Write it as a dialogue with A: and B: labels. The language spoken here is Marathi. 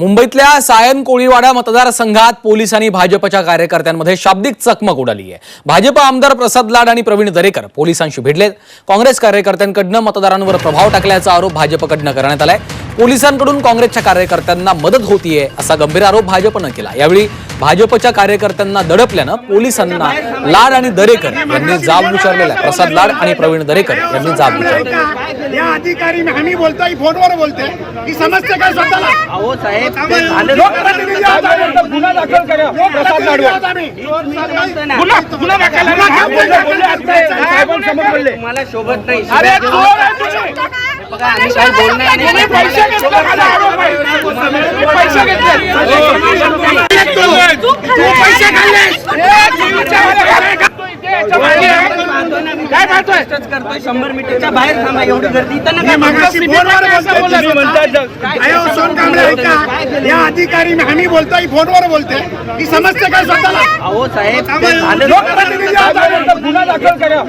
A: मुंबईतल्या सायन कोळीवाडा मतदारसंघात पोलीस आणि भाजपच्या कार्यकर्त्यांमध्ये शाब्दिक चकमक उडाली आहे. भाजप आमदार प्रसाद लाड आणि प्रवीण दरेकर पोलिसांशी भिडलेत काँग्रेस कार्यकर्त्यांकडनं मतदारांवर प्रभाव टाकल्याचा आरोप भाजपकडनं करण्यात आलाय. पोलिसांकडून काँग्रेसच्या कार्यकर्त्यांना मदत होतीये असा गंभीर आरोप भाजपनं केला यावेळी भाजपच्या कार्यकर्त्यांना दडपल्यानं पोलिसांना लाड आणि दरेकर यांनी जाब विचारलेला आहे प्रसाद लाड आणि प्रवीण दरेकर यांनी जाब विचारला
B: या अधिकारी आम्ही बोलतोय फोनवर बोलते की समजते काय स्वतःला
C: अहो साहेब.
D: गुन्हा दाखल करा प्रसाद. गुन्हा गुन्हा दाखल
C: तुम्हाला शोभत नाही
D: पैसे घेतले का आरोप आहे? तुम्ही पैसे घेतले तू पैसे खाल्लेस ए, तू विचारायला काय करतोय? इथे याच्या मागे आहे. काय करतोय
C: शंभर मीटरच्या बाहेर थांबा एवढी गर्दी. इथं
B: बोलतोय. या अधिकारी आम्ही बोलतोय फोनवर बोलते की समजते काय स्वतःला?
C: अहो साहेब
D: गुन्हा दाखल करा.